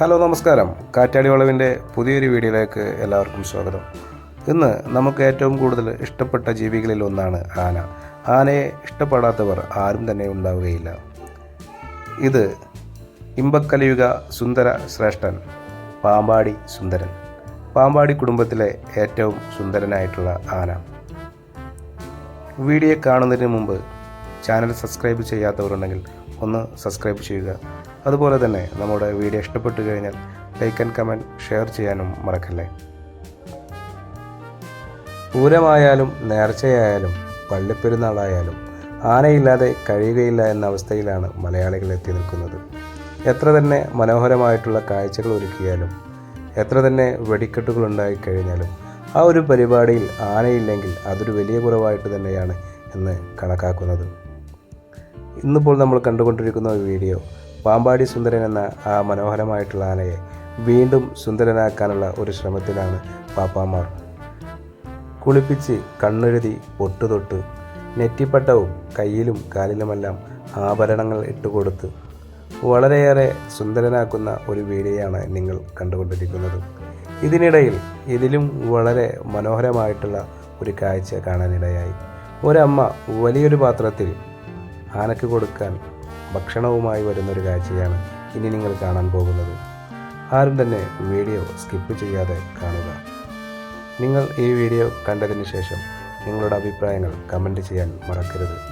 Hello നമസ്കാരം. കാറ്റാടി വളവിന്റെ പുതിയൊരു വീഡിയോയിലേക്ക് എല്ലാവർക്കും സ്വാഗതം. ഇന്ന് നമുക്ക് ഏറ്റവും കൂടുതൽ ഇഷ്ടപ്പെട്ട ജീവികളിൽ ഒന്നാണ് ആന. ആനയെ ഇഷ്ടപ്പെടാത്തവർ ആരും തന്നെ ഉണ്ടാവുകയില്ല. ഇത് ഇമ്പക്കലിയുക സുന്ദര ശ്രേഷ്ഠൻ പാമ്പാടി സുന്ദരൻ. പാമ്പാടി കുടുംബത്തിലെ ഏറ്റവും സുന്ദരനായിട്ടുള്ള ആന. വീഡിയോ കാണുന്നതിന് മുമ്പ് ചാനൽ സബ്സ്ക്രൈബ് ചെയ്യാത്തവരുണ്ടെങ്കിൽ ഒന്ന് സബ്സ്ക്രൈബ് ചെയ്യുക. അതുപോലെ തന്നെ നമ്മുടെ വീഡിയോ ഇഷ്ടപ്പെട്ടു കഴിഞ്ഞാൽ ലൈക്ക് ആൻഡ് കമന്റ് ഷെയർ ചെയ്യാനും മറക്കല്ലേ? പൂരമായാലും നേർച്ചയായാലും പള്ളിപ്പെരുന്നാളായാലും ആനയില്ലാതെ കഴിയുകയില്ല എന്ന അവസ്ഥയിലാണ് മലയാളികൾ എത്തി നിൽക്കുന്നത്. എത്ര തന്നെ മനോഹരമായിട്ടുള്ള കാഴ്ചകൾ ഒരുക്കിയാലും എത്ര തന്നെ വെടിക്കെട്ടുകൾ ഉണ്ടായി കഴിഞ്ഞാലും ആ ഒരു പരിപാടിയിൽ ആനയില്ലെങ്കിൽ അതൊരു വലിയ കുറവായിട്ട് തന്നെയാണ് എന്ന് കണക്കാക്കുന്നത്. ഇന്നിപ്പോൾ നമ്മൾ കണ്ടുകൊണ്ടിരിക്കുന്ന വീഡിയോ പാമ്പാടി സുന്ദരൻ എന്ന ആ മനോഹരമായിട്ടുള്ള ആനയെ വീണ്ടും സുന്ദരനാക്കാനുള്ള ഒരു ശ്രമത്തിലാണ് പാപ്പാമാർ. കുളിപ്പിച്ച് കണ്ണെഴുതി പൊട്ടുതൊട്ട് നെറ്റിപ്പട്ടവും കയ്യിലും കാലിലുമെല്ലാം ആഭരണങ്ങൾ ഇട്ടുകൊടുത്ത് വളരെയേറെ സുന്ദരനാക്കുന്ന ഒരു വീഡിയോയാണ് നിങ്ങൾ കണ്ടുകൊണ്ടിരിക്കുന്നത്. ഇതിനിടയിൽ ഇതിലും വളരെ മനോഹരമായിട്ടുള്ള ഒരു കാഴ്ച കാണാനിടയായി. ഒരമ്മ വലിയൊരു പാത്രത്തിൽ ആനയ്ക്ക് കൊടുക്കാൻ ഭക്ഷണവുമായി വരുന്നൊരു കാഴ്ചയാണ് ഇനി നിങ്ങൾ കാണാൻ പോകുന്നത്. ആരും തന്നെ വീഡിയോ സ്കിപ്പ് ചെയ്യാതെ കാണുക. നിങ്ങൾ ഈ വീഡിയോ കണ്ടതിന് ശേഷം നിങ്ങളുടെ അഭിപ്രായങ്ങൾ കമന്റ് ചെയ്യാൻ മറക്കരുത്.